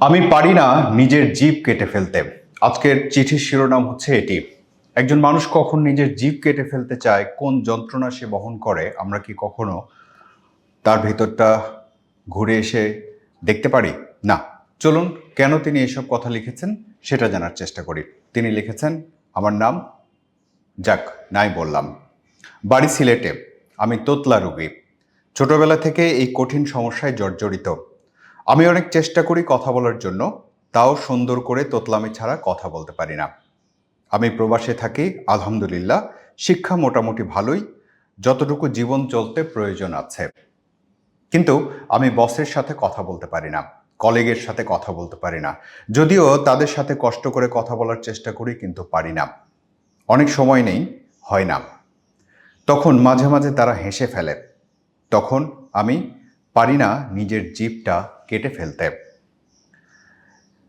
আমি পারি না নিজের জীব কেটে ফেলতে। আজকের চিঠির শিরোনাম হচ্ছে এটি। একজন মানুষ কখন নিজের জীব কেটে ফেলতে চায়, কোন যন্ত্রণা সে বহন করে, আমরা কি কখনো তার ভেতরটা ঘুরে এসে দেখতে পারি? না। চলুন, কেন তিনি এসব কথা লিখেছেন সেটা জানার চেষ্টা করি। তিনি লিখেছেন, আমার নাম যাক, নাই বললাম। বাড়ি সিলেটে। আমি তোতলা রোগী। ছোটবেলা থেকে এই কঠিন সমস্যায় জর্জরিত। আমি অনেক চেষ্টা করি কথা বলার জন্য, তাও সুন্দর করে তোতলামি ছাড়া কথা বলতে পারি না। আমি প্রবাসে থাকি, আলহামদুলিল্লাহ, শিক্ষা মোটামুটি ভালোই, যতটুকু জীবন চলতে প্রয়োজন আছে। কিন্তু আমি বসের সাথে কথা বলতে পারি না, কলিগের সাথে কথা বলতে পারি না, যদিও তাদের সাথে কষ্ট করে কথা বলার চেষ্টা করি কিন্তু পারি না। অনেক সময় নেই, হয় না। তখন মাঝে মাঝে তারা হেসে ফেলে। তখন আমি পারি না নিজের জীবটা কেটে ফেলতে।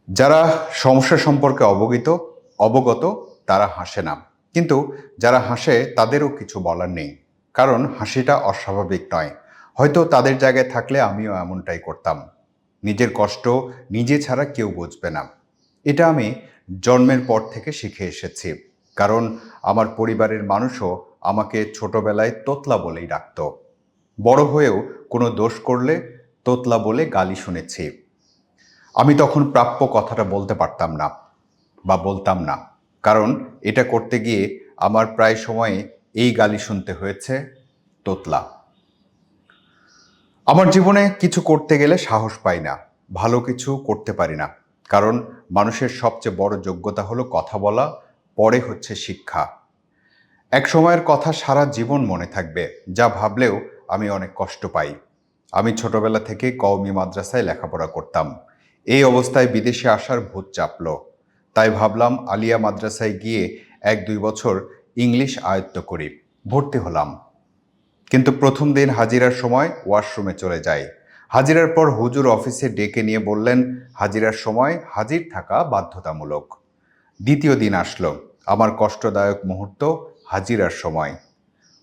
যারা সমস্যা সম্পর্কে অবগত অবগত, তারা হাসে না। কিন্তু যারা হাসে, তাদেরও কিছু বলার নেই। কারণ হাসিটা অস্বাভাবিক নয়। হয়তো তাদের জায়গায় থাকলে আমিও এমনটাই করতাম। নিজের কষ্ট নিজে ছাড়া কেউ বুঝবে না। এটা আমি জন্মের পর থেকে শিখে এসেছি। কারণ আমার পরিবারের মানুষও আমাকে ছোটবেলায় তোতলা বলেই ডাকত। বড় হয়েও কোনো দোষ করলে তোতলা বলে গালি শুনেছি। আমি তখন প্রাপ্য কথাটা বলতে পারতাম না, বা বলতাম না। কারণ এটা করতে গিয়ে আমার প্রায় সময়ে এই গালি শুনতে হয়েছে তোতলা। আমার জীবনে কিছু করতে গেলে সাহস পাই না, ভালো কিছু করতে পারি না। কারণ মানুষের সবচেয়ে বড় যোগ্যতা হলো কথা বলা, পরে হচ্ছে শিক্ষা। এক সময়ের কথা সারা জীবন মনে থাকবে, যা ভাবলেও আমি অনেক কষ্ট পাই। আমি ছোটবেলা থেকে কওমি মাদ্রাসায় লেখাপড়া করতাম। এই অবস্থায় বিদেশে আসার ভূত চাপল। তাই ভাবলাম আলিয়া মাদ্রাসায় গিয়ে এক দুই বছর ইংলিশ আয়ত্ত করি, ভর্তি হলাম। কিন্তু প্রথম দিন হাজিরার সময় ওয়াশরুমে চলে যাই। হাজিরার পর হুজুর অফিসে ডেকে নিয়ে বললেন, হাজিরার সময় হাজির থাকা বাধ্যতামূলক। দ্বিতীয় দিন আসলো, আমার কষ্টদায়ক মুহূর্ত হাজিরার সময়।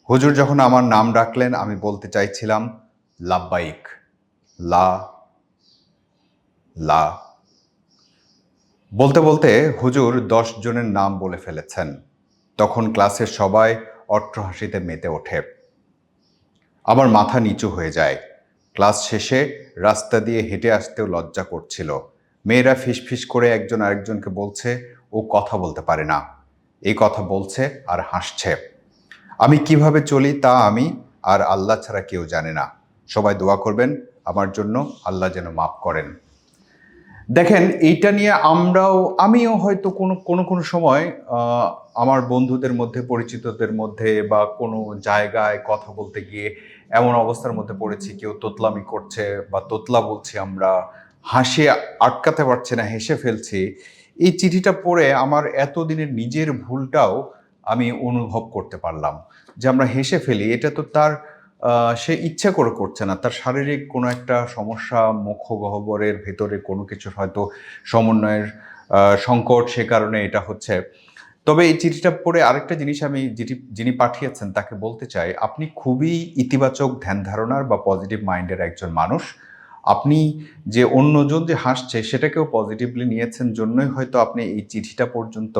হুজুর যখন আমার নাম ডাকলেন, আমি বলতে চাইছিলাম লাব্বাইক লা লা। বলতে বলতে হুজুর দশ জনের নাম বলে ফেলেছেন। তখন ক্লাসের সবাই অট্টহাসিতে মেতে ওঠে। আমার মাথা নিচু হয়ে যায়। ক্লাস শেষে রাস্তা দিয়ে হেঁটে আসতেও লজ্জা করছিল। মেয়েরা ফিসফিস করে একজন আরেকজনকে বলছে, ও কথা বলতে পারে না। এই কথা বলছে আর হাসছে। আমি কীভাবে চলি তা আমি আর আল্লাহ ছাড়া কেউ জানে না। সবাই দোয়া করবেন, আমার জন্য আল্লাহ যেন মাফ করেন। দেখেন, এইটা নিয়ে আমরাও, আমিও হয়তো কোনো কোনো কোনো সময় আমার বন্ধুদের মধ্যে, পরিচিতদের মধ্যে বা কোনো জায়গায় কথা বলতে গিয়ে এমন অবস্থার মধ্যে পড়েছি, কেউ তোতলামি করছে বা তোতলা বলছি আমরা, হাসি আটকাতে পারছে না, হেসে ফেলছি, এই চিঠিটা পড়ে আমার এতদিনের নিজের ভুলটাও আমি অনুভব করতে পারলাম যে আমরা হেসে ফেলি, এটা তো তার সে ইচ্ছা করে করছে না। তার শারীরিক কোনো একটা সমস্যা, মুখ গহ্বরের ভেতরে কোনো কিছুর হয়তো সমন্বয়ের সংকট, সে কারণে এটা হচ্ছে। তবে এই চিঠিটা পড়ে আরেকটা জিনিস আমি যেটি, যিনি পাঠিয়েছেন তাকে বলতে চাই, আপনি খুবই ইতিবাচক ধ্যান ধারণার বা পজিটিভ মাইন্ডের একজন মানুষ। আপনি যে অন্যজন যে হাসছে, সেটাকেও পজিটিভলি নিয়েছেন জন্যই হয়তো আপনি এই চিঠিটা পর্যন্ত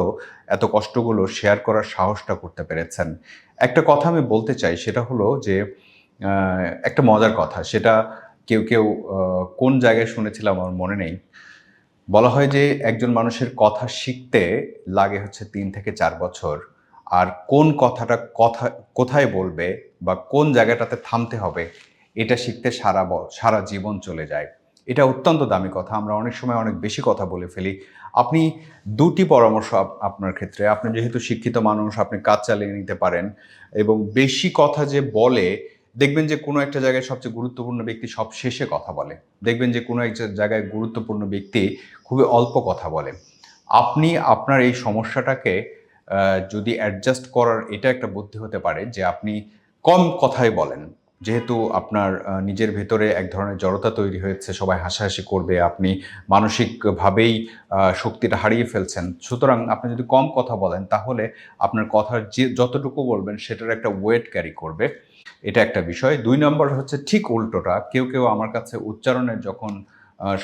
এত কষ্টগুলো শেয়ার করার সাহসটা করতে পেরেছেন। একটা কথা আমি বলতে চাই, সেটা হলো যে একটা মজার কথা, সেটা কেউ কেউ কোন জায়গায় শুনেছিলাম আমার মনে নেই। বলা হয় যে একজন মানুষের কথা শিখতে লাগে হচ্ছে তিন থেকে চার বছর। আর কোন কথাটা কথা, কোথায় বলবে বা কোন জায়গাটাতে থামতে হবে, এটা শিখতে সারা সারা জীবন চলে যায়। এটা অত্যন্ত দামি কথা, আমরা অনেক সময় অনেক বেশি কথা বলে ফেলি। আপনি দুটি পরামর্শ আপনার ক্ষেত্রে, আপনি যেহেতু শিক্ষিত মানুষ, আপনি কাজ চালিয়ে নিতে পারেন এবং বেশি কথা যে বলে দেখবেন যে কোনো একটা জায়গায় সবচেয়ে গুরুত্বপূর্ণ ব্যক্তি সব শেষে কথা বলে। দেখবেন যে কোনো একটা জায়গায় গুরুত্বপূর্ণ ব্যক্তি খুবই অল্প কথা বলে। আপনি আপনার এই সমস্যাটাকে যদি অ্যাডজাস্ট করার এটা একটা বুদ্ধি হতে পারে যে আপনি কম কথাই বলেন। যেহেতু আপনার নিজের ভেতরে এক ধরনের জড়তা তৈরি হয়েছে, সবাই হাসাহাসি করবে, আপনি মানসিকভাবেই শক্তিটা হারিয়ে ফেলছেন। সুতরাং আপনি যদি কম কথা বলেন, তাহলে আপনার কথার যে যতটুকু বলবেন, সেটার একটা ওয়েট ক্যারি করবে। এটা একটা বিষয়। দুই নম্বর হচ্ছে ঠিক উল্টোটা। কেউ কেউ আমার কাছে উচ্চারণের যখন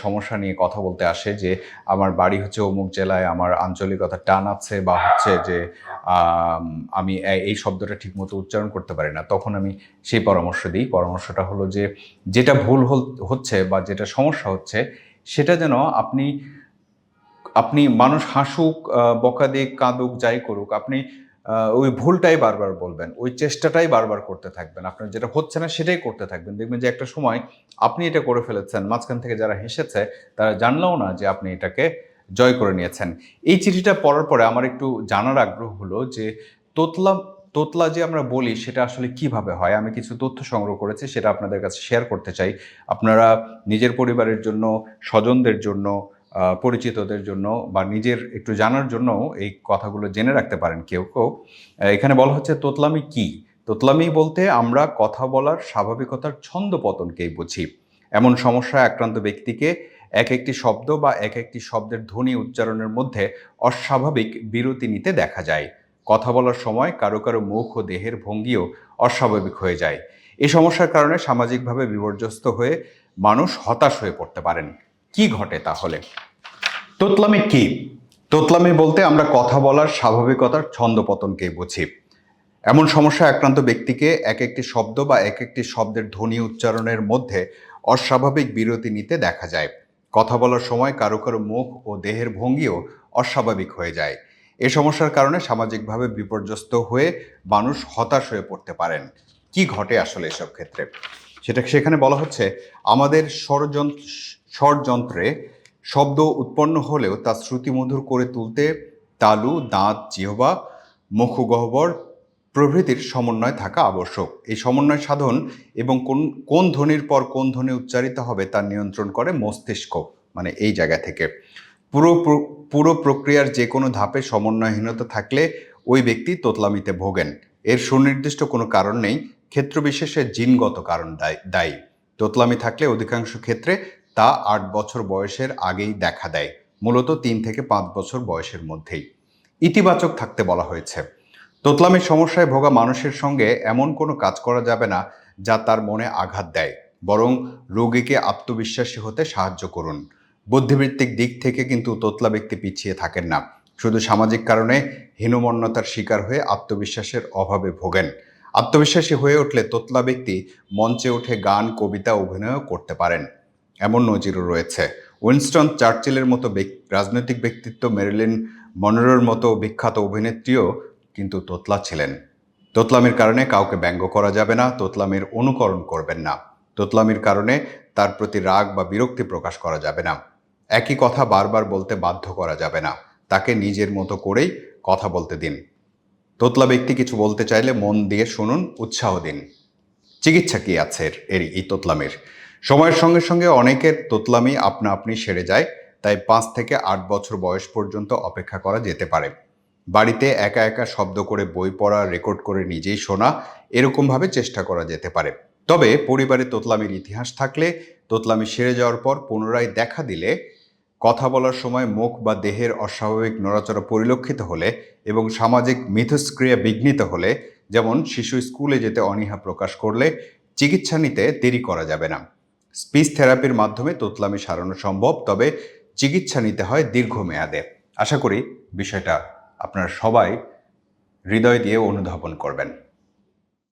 সমস্যা নিয়ে কথা বলতে আসে যে, আমার বাড়ি হচ্ছে অমুক জেলায়, আমার আঞ্চলিকতা টান আছে বা হচ্ছে যে, আমি এই শব্দটা ঠিকমতো উচ্চারণ করতে পারি না। তখন আমি সেই পরামর্শ দিই। পরামর্শটা হলো যে, যেটা ভুল হচ্ছে বা যেটা সমস্যা হচ্ছে, সেটা যেন আপনি আপনি মানুষ হাসুক বকা দিক, কাঁদুক, যাই করুক, আপনি ওই ভুলটাই বারবার বলবেন, ওই চেষ্টাটাই বারবার করতে থাকবেন। আপনার যেটা হচ্ছে না সেটাই করতে থাকবেন। দেখবেন যে একটা সময় আপনি এটা করে ফেলেছেন, মাঝখান থেকে যারা হেসেছে তারা জানলেও না যে আপনি এটাকে জয় করে নিয়েছেন। এই চিঠিটা পড়ার পরে আমার একটু জানার আগ্রহ হলো যে তোতলা তোতলা যে আমরা বলি সেটা আসলে কীভাবে হয়? আমি কিছু তথ্য সংগ্রহ করেছি, সেটা আপনাদের কাছে শেয়ার করতে চাই। আপনারা নিজের পরিবারের জন্য, স্বজনদের জন্য পরিচিতদের জন্য বা নিজের একটু জানার জন্য এই কথাগুলো জেনে রাখতে পারেন কেউ কেউ। এখানে বলা হচ্ছে, তোতলামি কি? তোতলামি বলতে আমরা কথা বলার স্বাভাবিকতার ছন্দ পতনকেই বুঝি। এমন সমস্যায় আক্রান্ত ব্যক্তিকে এক একটি শব্দ বা এক একটি শব্দের ধ্বনি উচ্চারণের মধ্যে অস্বাভাবিক বিরতি নিতে দেখা যায়। কথা বলার সময় কারও কারও মুখ ও দেহের ভঙ্গিও অস্বাভাবিক হয়ে যায়। এই সমস্যার কারণে সামাজিকভাবে বিপর্যস্ত হয়ে মানুষ হতাশ হয়ে পড়তে পারেন। কি ঘটে তাহলে? তোতলামি কি? তোতলামি বলতে আমরা কথা বলার স্বাভাবিকতার ছন্দপতনকে বুঝি। এমন সমস্যা আক্রান্ত ব্যক্তিকে এক একটি শব্দ বা এক একটি শব্দের ধ্বনি উচ্চারণের মধ্যে অস্বাভাবিক বিরতি নিতে দেখা যায়। কথা বলার সময় কারও কারও মুখ ও দেহের ভঙ্গিও অস্বাভাবিক হয়ে যায়। এ সমস্যার কারণে সামাজিকভাবে বিপর্যস্ত হয়ে মানুষ হতাশ হয়ে পড়তে পারেন। কি ঘটে আসলে এসব ক্ষেত্রে? সেটা সেখানে বলা হচ্ছে, আমাদের ষড়যন্ত্র ষড়যন্ত্রে শব্দ উৎপন্ন হলেও তা শ্রুতিমধুর করে তুলতে তালু, দাঁত, জিহবা, মুখগহ্বর প্রভৃতির সমন্বয় থাকা আবশ্যক। এই সমন্বয় সাধন এবং কোন কোন ধ্বনির পর কোন ধ্বনি উচ্চারিত হবে তা নিয়ন্ত্রণ করে মস্তিষ্ক মানে এই জায়গা থেকে। পুরো পুরো প্রক্রিয়ার যে কোনো ধাপে সমন্বয়হীনতা থাকলে ওই ব্যক্তি তোতলামিতে ভোগেন। এর সুনির্দিষ্ট কোনো কারণ নেই। ক্ষেত্রবিশেষে জিনগত কারণ দায়ী। তোতলামি থাকলে অধিকাংশ ক্ষেত্রে তা আট বছর বয়সের আগেই দেখা দেয়, মূলত তিন থেকে পাঁচ বছর বয়সের মধ্যেই। ইতিবাচক থাকতে বলা হয়েছে। তোতলামির সমস্যায় ভোগা মানুষের সঙ্গে এমন কোনো কাজ করা যাবে না যা তার মনে আঘাত দেয়। বরং রোগীকে আত্মবিশ্বাসী হতে সাহায্য করুন। বুদ্ধিবৃত্তিক দিক থেকে কিন্তু তোতলা ব্যক্তি পিছিয়ে থাকেন না। শুধু সামাজিক কারণে হীনমন্যতার শিকার হয়ে আত্মবিশ্বাসের অভাবে ভোগেন। আত্মবিশ্বাসী হয়ে উঠলে তোতলা ব্যক্তি মঞ্চে উঠে গান, কবিতা অভিনয় করতে পারেন। এমন নজিরও রয়েছে। উইনস্টন চার্চিলের মতো রাজনৈতিক ব্যক্তিত্ব মেরিলিন মনোরোর মতো বিখ্যাত অভিনেত্রীও কিন্তু তোতলা ছিলেন। তোতলামির কারণে কাউকে ব্যঙ্গ করা যাবে না, তোতলামির অনুকরণ করবেন না। তোতলামির কারণে তার প্রতি রাগ বা বিরক্তি প্রকাশ করা যাবে না। একই কথা বারবার বলতে বাধ্য করা যাবে না। তাকে নিজের মতো করেই কথা বলতে দিন। তোতলা ব্যক্তি কিছু বলতে চাইলে মন দিয়ে শুনুন, উৎসাহ দিন। চিকিৎসা কি আছে এর- এই তোতলামির। সময়ের সঙ্গে সঙ্গে অনেকের তোতলামি আপনা আপনি সেরে যায়, তাই পাঁচ থেকে আট বছর বয়স পর্যন্ত অপেক্ষা করা যেতে পারে। বাড়িতে একা একা শব্দ করে বই পড়া, রেকর্ড করে নিজেই শোনা এরকমভাবে চেষ্টা করা যেতে পারে। তবে পরিবারে তোতলামির ইতিহাস থাকলে, তোতলামি সেরে যাওয়ার পর পুনরায় দেখা দিলে, কথা বলার সময় মুখ বা দেহের অস্বাভাবিক নড়াচড়া পরিলক্ষিত হলে এবং সামাজিক মিথস্ক্রিয়া বিঘ্নিত হলে, যেমন শিশু স্কুলে যেতে অনীহা প্রকাশ করলে, চিকিৎসা নিতে দেরি করা যাবে না। স্পিচ থেরাপির মাধ্যমে তোতলামি সারানো সম্ভব, তবে চিকিৎসা নিতে হয় দীর্ঘমেয়াদে। আশা করি বিষয়টা আপনারা সবাই হৃদয় দিয়ে অনুধাবন করবেন।